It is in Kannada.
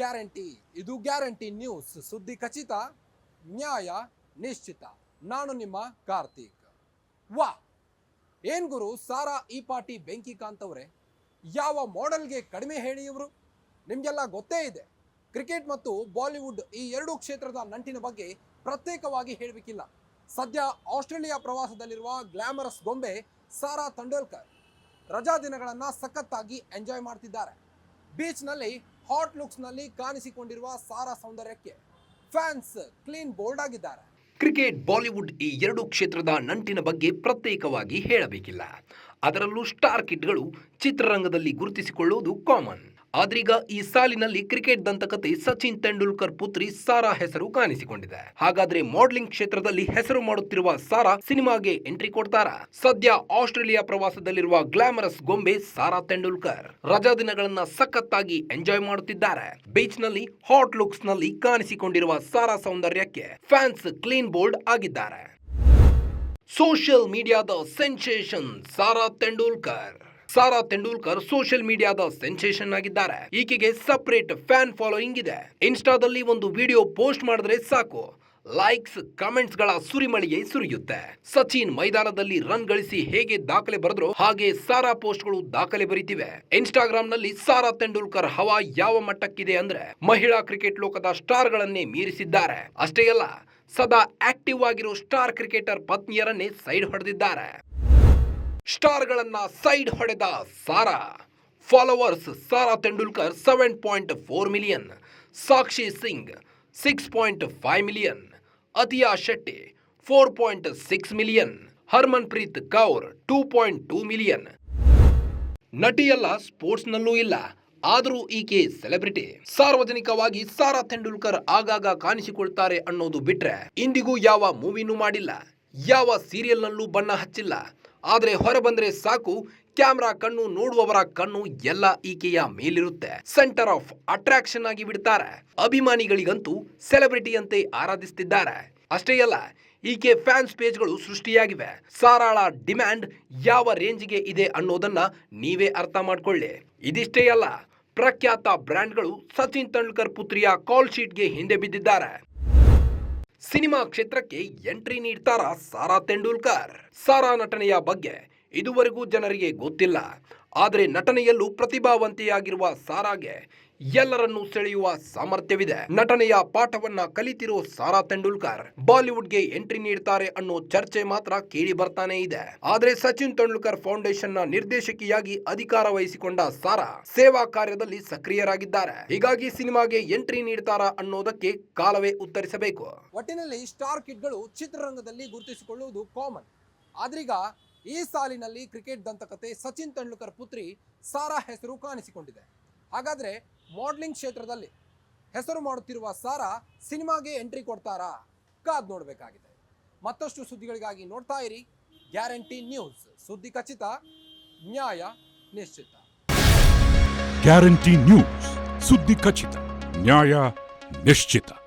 ಗ್ಯಾರಂಟಿ. ಇದು ಗ್ಯಾರಂಟಿ ನ್ಯೂಸ್. ಸುದ್ದಿ ಖಚಿತ, ನ್ಯಾಯ ನಿಶ್ಚಿತ. ನಾನು ನಿಮ್ಮ ಕಾರ್ತೀಕ್. ವಾ! ಏನ್ ಗುರು, ಸಾರಾ ಈ ಪಾಟಿ ಬೆಂಕಿ ಕಾಂತವ್ರೆ ಯಾವ ಮಾಡೆಲ್ಗೆ ಕಡಿಮೆ ಹೇಳಿ ಇವರು? ನಿಮಗೆಲ್ಲ ಗೊತ್ತೇ ಇದೆ. ಕ್ರಿಕೆಟ್ ಮತ್ತು ಬಾಲಿವುಡ್ ಈ ಎರಡೂ ಕ್ಷೇತ್ರದ ನಂಟಿನ ಬಗ್ಗೆ ಪ್ರತ್ಯೇಕವಾಗಿ ಹೇಳಬೇಕಿಲ್ಲ. ಸದ್ಯ ಆಸ್ಟ್ರೇಲಿಯಾ ಪ್ರವಾಸದಲ್ಲಿರುವ ಗ್ಲಾಮರಸ್ ಗೊಂಬೆ ಸಾರಾ ತಂಡೋಲ್ಕರ್ ರಜಾ ದಿನಗಳನ್ನು ಸಖತ್ತಾಗಿ ಎಂಜಾಯ್ ಮಾಡ್ತಿದ್ದಾರೆ. ಬೀಚ್ನಲ್ಲಿ ಹಾಟ್ ಲುಕ್ಸ್ನಲ್ಲಿ ಕಾಣಿಸಿಕೊಂಡಿರುವ ಸಾರಾ ಸೌಂದರ್ಯಕ್ಕೆ ಫ್ಯಾನ್ಸ್ ಕ್ಲೀನ್ ಬೋಲ್ಡ್ ಆಗಿದ್ದಾರೆ. ಕ್ರಿಕೆಟ್, ಬಾಲಿವುಡ್ ಈ ಎರಡು ಕ್ಷೇತ್ರದ ನಂಟಿನ ಬಗ್ಗೆ ಪ್ರತ್ಯೇಕವಾಗಿ ಹೇಳಬೇಕಿಲ್ಲ. ಅದರಲ್ಲೂ ಸ್ಟಾರ್ ಕಿಟ್ಗಳು ಚಿತ್ರರಂಗದಲ್ಲಿ ಗುರುತಿಸಿಕೊಳ್ಳುವುದು ಕಾಮನ್. ಆದ್ರೀಗ ಈ ಸಾಲಿನಲ್ಲಿ ಕ್ರಿಕೆಟ್ ದಂತಕತೆ ಸಚಿನ್ ತೆಂಡೂಲ್ಕರ್ ಪುತ್ರಿ ಸಾರಾ ಹೆಸರು ಕಾಣಿಸಿಕೊಂಡಿದೆ. ಹಾಗಾದ್ರೆ ಮಾಡಲಿಂಗ್ ಕ್ಷೇತ್ರದಲ್ಲಿ ಹೆಸರು ಮಾಡುತ್ತಿರುವ ಸಾರಾ ಸಿನಿಮಾಗೆ ಎಂಟ್ರಿ ಕೊಡ್ತಾರಾ? ಸದ್ಯ ಆಸ್ಟ್ರೇಲಿಯಾ ಪ್ರವಾಸದಲ್ಲಿರುವ ಗ್ಲಾಮರಸ್ ಗೊಂಬೆ ಸಾರಾ ತೆಂಡೂಲ್ಕರ್. ರಜಾ ದಿನಗಳನ್ನ ಸಖತ್ತಾಗಿ ಎಂಜಾಯ್ ಮಾಡುತ್ತಿದ್ದಾರೆ. ಬೀಚ್ನಲ್ಲಿ ಹಾಟ್ ಲುಕ್ಸ್ನಲ್ಲಿ ಕಾಣಿಸಿಕೊಂಡಿರುವ ಸಾರಾ ಸೌಂದರ್ಯಕ್ಕೆ ಫ್ಯಾನ್ಸ್ ಕ್ಲೀನ್ ಬೋಲ್ಡ್ ಆಗಿದ್ದಾರೆ. ಸೋಷಿಯಲ್ ಮೀಡಿಯಾದ ಸೆನ್ಸೇಷನ್ ಸಾರಾ ತೆಂಡೂಲ್ಕರ್. ಸಾರಾ ತೆಂಡೂಲ್ಕರ್ ಸೋಷಿಯಲ್ ಮೀಡಿಯಾದ ಸೆನ್ಸೇಷನ್ ಆಗಿದ್ದಾರೆ. ಈಕೆಗೆ ಸಪರೇಟ್ ಫ್ಯಾನ್ ಫಾಲೋಯಿಂಗ್ ಇದೆ. ಇನ್ಸ್ಟಾದಲ್ಲಿ ಒಂದು ವಿಡಿಯೋ ಪೋಸ್ಟ್ ಮಾಡಿದ್ರೆ ಸಾಕು. ಲೈಕ್ಸ್ ಕಮೆಂಟ್ಸ್ಗಳ ಸುರಿಮಳೆಯೇ ಸುರಿಯುತ್ತೆ. ಸಚಿನ್ ಮೈದಾನದಲ್ಲಿ ರನ್ ಗಳಿಸಿ ಹೇಗೆ ದಾಖಲೆ ಬರೆದ್ರು ಹಾಗೆ ಸಾರಾ ಪೋಸ್ಟ್ಗಳು ದಾಖಲೆ ಬರೀತಿವೆ. ಇನ್ಸ್ಟಾಗ್ರಾಮ್ನಲ್ಲಿ ಸಾರಾ ತೆಂಡೂಲ್ಕರ್ ಹವಾ ಯಾವ ಮಟ್ಟಕ್ಕಿದೆ ಅಂದ್ರೆ ಮಹಿಳಾ ಕ್ರಿಕೆಟ್ ಲೋಕದ ಸ್ಟಾರ್ ಗಳನ್ನೇ ಮೀರಿಸಿದ್ದಾರೆ. ಅಷ್ಟೇ ಅಲ್ಲ, ಸದಾ ಆಕ್ಟಿವ್ ಆಗಿರೋ ಸ್ಟಾರ್ ಕ್ರಿಕೆಟರ್ ಪತ್ನಿಯರನ್ನೇ ಸೈಡ್ ಹೊಡೆದಿದ್ದಾರೆ. ಸ್ಟಾರ್ಗಳನ್ನ ಸೈಡ್ ಹೊಡೆದ Sara. Followers Sara Tendulkar seven point four million, Sakshi Singh six point five million, Athiya Shetty four point six million Harmanpreet Kaur two point two million. ನಟಿಯಲ್ಲ ಸ್ಪೋರ್ಟ್ಸ್ನಲ್ಲೂ ಇಲ್ಲ, ಆದರೂ ಈಕೆ ಸೆಲೆಬ್ರಿಟಿ. ಸಾರ್ವಜನಿಕವಾಗಿ ಸಾರಾ ತೆಂಡೂಲ್ಕರ್ ಆಗಾಗ ಕಾಣಿಸಿಕೊಳ್ತಾರೆ ಅನ್ನೋದು ಬಿಟ್ರೆ, ಇಂದಿಗೂ ಯಾವ ಮೂವಿನೂ ಮಾಡಿಲ್ಲ, ಯಾವ ಸೀರಿಯಲ್ನಲ್ಲೂ ಬಣ್ಣ ಹಚ್ಚಿಲ್ಲ ಆದ್ರೆ ಹೊರಬಂದ್ರೆ ಸಾಕು, ಕ್ಯಾಮ್ರಾ ಕಣ್ಣು ನೋಡುವವರ ಕಣ್ಣು ಎಲ್ಲ ಈಕೆಯ ಮೇಲಿರುತ್ತೆ. ಸೆಂಟರ್ ಆಫ್ ಅಟ್ರಾಕ್ಷನ್ ಆಗಿ ಬಿಡ್ತಾರೆ. ಅಭಿಮಾನಿಗಳಿಗಂತೂ ಸೆಲೆಬ್ರಿಟಿಯಂತೆ ಆರಾಧಿಸ್ತಿದ್ದಾರೆ. ಅಷ್ಟೇ ಅಲ್ಲ, ಈಕೆ ಫ್ಯಾನ್ಸ್ ಪೇಜ್ಗಳು ಸೃಷ್ಟಿಯಾಗಿವೆ. ಸಾರಾಳ ಡಿಮ್ಯಾಂಡ್ ಯಾವ ರೇಂಜ್ಗೆ ಇದೆ ಅನ್ನೋದನ್ನ ನೀವೇ ಅರ್ಥ ಮಾಡಿಕೊಳ್ಳಿ. ಇದಿಷ್ಟೇ ಅಲ್ಲ, ಪ್ರಖ್ಯಾತ ಬ್ರ್ಯಾಂಡ್ಗಳು ಸಚಿನ್ ತೆಂಡೂಲ್ಕರ್ ಪುತ್ರಿಯ ಕಾಲ್ ಶೀಟ್ಗೆ ಹಿಂದೆ ಬಿದ್ದಿದ್ದಾರೆ. ಸಿನಿಮಾ ಕ್ಷೇತ್ರಕ್ಕೆ ಎಂಟ್ರಿ ನೀಡ್ತಾರ ಸಾರಾ ತೆಂಡೂಲ್ಕರ್? ಸಾರಾ ನಟನೆಯ ಬಗ್ಗೆ ಇದುವರೆಗೂ ಜನರಿಗೆ ಗೊತ್ತಿಲ್ಲ. ಆದರೆ ನಟನೆಯಲ್ಲೂ ಪ್ರತಿಭಾವಂತೆಯಾಗಿರುವ ಸಾರಾಗೆ ಎಲ್ಲರನ್ನೂ ಸೆಳೆಯುವ ಸಾಮರ್ಥ್ಯವಿದೆ. ನಟನೆಯ ಪಾಠವನ್ನ ಕಲಿತಿರೋ ಸಾರಾ ತೆಂಡೂಲ್ಕರ್. ಬಾಲಿವುಡ್ಗೆ ಎಂಟ್ರಿ ನೀಡ್ತಾರೆ ಅನ್ನೋ ಚರ್ಚೆ ಮಾತ್ರ ಕೇಳಿ ಬರ್ತಾನೆ ಇದೆ. ಆದ್ರೆ ಸಚಿನ್ ತೆಂಡೂಲ್ಕರ್ ಫೌಂಡೇಶನ್ನ ನಿರ್ದೇಶಕಿಯಾಗಿ ಅಧಿಕಾರ ವಹಿಸಿಕೊಂಡ ಸಾರಾ ಸೇವಾ ಕಾರ್ಯದಲ್ಲಿ ಸಕ್ರಿಯರಾಗಿದ್ದಾರೆ. ಹೀಗಾಗಿ ಸಿನಿಮಾಗೆ ಎಂಟ್ರಿ ನೀಡ್ತಾರಾ ಅನ್ನೋದಕ್ಕೆ ಕಾಲವೇ ಉತ್ತರಿಸಬೇಕು. ಒಟ್ಟಿನಲ್ಲಿ ಸ್ಟಾರ್ ಕಿಡ್ಗಳು ಚಿತ್ರರಂಗದಲ್ಲಿ ಗುರುತಿಸಿಕೊಳ್ಳುವುದು ಕಾಮನ್. ಆದ್ರೀಗ ಈ ಸಾಲಿನಲ್ಲಿ ಕ್ರಿಕೆಟ್ ದಂತಕತೆ ಸಚಿನ್ ತೆಂಡೂಲ್ಕರ್ ಪುತ್ರಿ ಸಾರಾ ಹೆಸರು ಕಾಣಿಸಿಕೊಂಡಿದೆ. ಹಾಗಾದ್ರೆ ಮಾಡೆಲಿಂಗ್ ಕ್ಷೇತ್ರದಲ್ಲಿ ಹೆಸರು ಮಾಡುತ್ತಿರುವ ಸಾರಾ ಸಿನಿಮಾಗೆ ಎಂಟ್ರಿ ಕೊಡ್ತಾರಾ? ಕಾದ್ ನೋಡಬೇಕಾಗಿದೆ. ಮತ್ತಷ್ಟು ಸುದ್ದಿಗಳಿಗಾಗಿ ನೋಡ್ತಾ ಇರಿ. Guarantee news. ಸುದ್ದಿ ಖಚಿತ, ನ್ಯಾಯ ನಿಶ್ಚಿತ. Guarantee news. ಸುದ್ದಿ ಖಚಿತ, ನ್ಯಾಯ ನಿಶ್ಚಿತ.